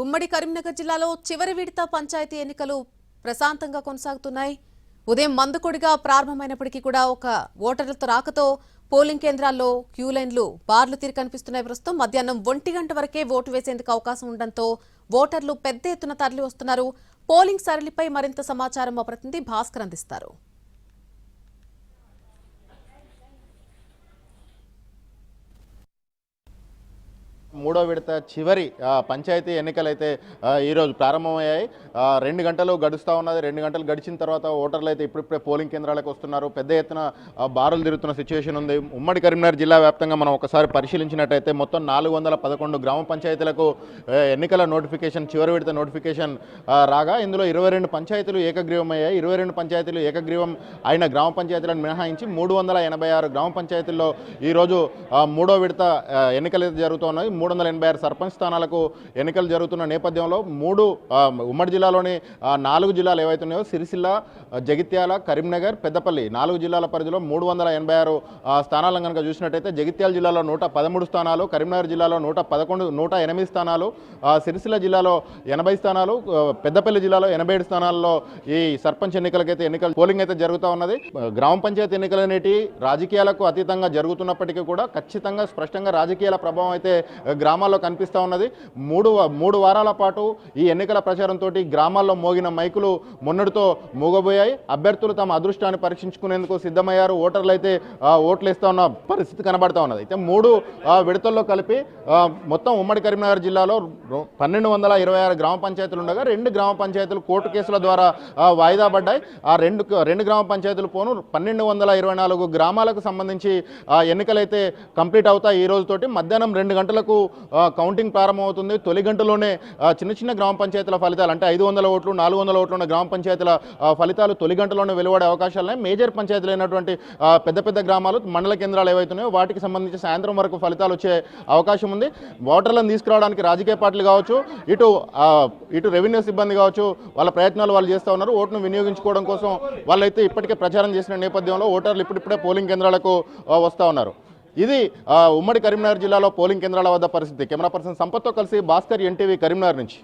ఉమ్మడి కరీంనగర్ జిల్లాలో చివరి విడత పంచాయతీ ఎన్నికలు ప్రశాంతంగా కొనసాగుతున్నాయి. ఉదయం మందుకొడిగా ప్రారంభమైనప్పటికీ కూడా ఒక ఓటర్లతో రాకతో పోలింగ్ కేంద్రాల్లో క్యూ లైన్లు బార్లు తీరి కనిపిస్తున్నాయి. ప్రస్తుతం మధ్యాహ్నం ఒంటి గంట వరకే ఓటు వేసేందుకు అవకాశం ఉండడంతో ఓటర్లు పెద్ద ఎత్తున తరలి వస్తున్నారు పోలింగ్ సరళిపై మరింత సమాచారం మా ప్రతినిధి భాస్కర్ అందిస్తారు. మూడో విడత చివరి పంచాయతీ ఎన్నికలు అయితే ఈరోజు ప్రారంభమయ్యాయి. రెండు గంటలు గడుస్తూ ఉన్నది. రెండు గంటలు గడిచిన తర్వాత ఓటర్లు అయితే ఇప్పుడిప్పుడే పోలింగ్ కేంద్రాలకు వస్తున్నారు. పెద్ద ఎత్తున బారులు తిరుగుతున్న సిచ్యువేషన్ ఉంది. ఉమ్మడి కరీంనగర్ జిల్లా వ్యాప్తంగా మనం ఒకసారి పరిశీలించినట్టయితే మొత్తం నాలుగు వందల పదకొండు గ్రామ పంచాయతీలకు ఎన్నికల నోటిఫికేషన్ చివరి విడత నోటిఫికేషన్ రాగా ఇందులో ఇరవై రెండు పంచాయతీలు ఏకగ్రీవం అయ్యాయి ఇరవై రెండు పంచాయతీలు ఏకగ్రీవం అయిన గ్రామ పంచాయతీలను మినహాయించి మూడు వందల ఎనభై ఆరు గ్రామ పంచాయతీల్లో ఈరోజు మూడో విడత ఎన్నికలు అయితే జరుగుతున్నాయి మూడు వందల ఎనభై ఆరు సర్పంచ్ స్థానాలకు ఎన్నికలు జరుగుతున్న నేపథ్యంలో మూడు ఉమ్మడి జిల్లాలోని నాలుగు జిల్లాలు ఏవైతే ఉన్నాయో సిరిసిల్ల జగిత్యాల కరీంనగర్ పెద్దపల్లి నాలుగు జిల్లాల పరిధిలో మూడు వందల ఎనభై ఆరు స్థానాలను కనుక చూసినట్టయితే జగిత్యాల జిల్లాలో నూట పదమూడు స్థానాలు కరీంనగర్ జిల్లాలో నూట పదకొండు నూట ఎనిమిది స్థానాలు సిరిసిల్ల జిల్లాలో ఎనభై స్థానాలు పెద్దపల్లి జిల్లాలో ఎనభై ఏడు స్థానాల్లో ఈ సర్పంచ్ ఎన్నికలకైతే ఎన్నికలు పోలింగ్ అయితే జరుగుతూ ఉన్నది. గ్రామ పంచాయతీ ఎన్నికలు అనేటి రాజకీయాలకు అతీతంగా జరుగుతున్నప్పటికీ కూడా ఖచ్చితంగా స్పష్టంగా రాజకీయాల ప్రభావం అయితే గ్రామాల్లో కనిపిస్తూ ఉన్నది. మూడు మూడు వారాల పాటు ఈ ఎన్నికల ప్రచారంతో గ్రామాల్లో మోగిన మైకులు మొన్నటితో మూగబోయాయి. అభ్యర్థులు తమ అదృష్టాన్ని పరీక్షించుకునేందుకు సిద్ధమయ్యారు. ఓటర్లు అయితే ఓట్లు ఇస్తా ఉన్న పరిస్థితి కనబడతా ఉన్నది. అయితే మూడు విడతల్లో కలిపి మొత్తం ఉమ్మడి కరీంనగర్ జిల్లాలో పన్నెండు వందల ఇరవై ఆరు గ్రామ పంచాయతీలు ఉండగా రెండు గ్రామ పంచాయతీలు కోర్టు కేసుల ద్వారా వాయిదా పడ్డాయి. ఆ రెండు రెండు గ్రామ పంచాయతీలు పోను పన్నెండు వందల ఇరవై నాలుగు గ్రామాలకు సంబంధించి ఆ, ఎన్నికలైతే కంప్లీట్ అవుతాయి ఈ రోజుతోటి మధ్యాహ్నం రెండు గంటలకు కౌంటింగ్ ప్రారంభమవుతుంది. తొలి గంటలోనే చిన్న చిన్న గ్రామ పంచాయతీల ఫలితాలు అంటే ఐదు వందల ఓట్లు నాలుగు వందల ఓట్లు ఉన్న గ్రామ పంచాయతీల ఫలితాలు తొలి గంటలోనే వెలువడే అవకాశాలు ఉన్నాయి. మేజర్ పంచాయతీలు అయినటువంటి పెద్ద పెద్ద గ్రామాలు మండల కేంద్రాలు ఏవైతున్నాయో వాటికి సంబంధించి సాయంత్రం వరకు ఫలితాలు వచ్చే అవకాశం ఉంది. ఓటర్లను తీసుకురావడానికి రాజకీయ పార్టీలు కావచ్చు ఇటు ఇటు రెవెన్యూ సిబ్బంది కావచ్చు వాళ్ళ ప్రయత్నాలు వాళ్ళు చేస్తూ ఉన్నారు. ఓటును వినియోగించుకోవడం కోసం వాళ్ళైతే ఇప్పటికే ప్రచారం చేసిన నేపథ్యంలో ఓటర్లు ఇప్పుడిప్పుడే పోలింగ్ కేంద్రాలకు వస్తూ ఉన్నారు. ఇది ఆ, ఉమ్మడి కరీంనగర్ జిల్లాలో పోలింగ్ కేంద్రాల వద్ద పరిస్థితి. కెమెరా పర్సన్ సంపత్తో కలిసి భాస్కర్ ఎన్టీవీ కరీంనగర్ నుంచి.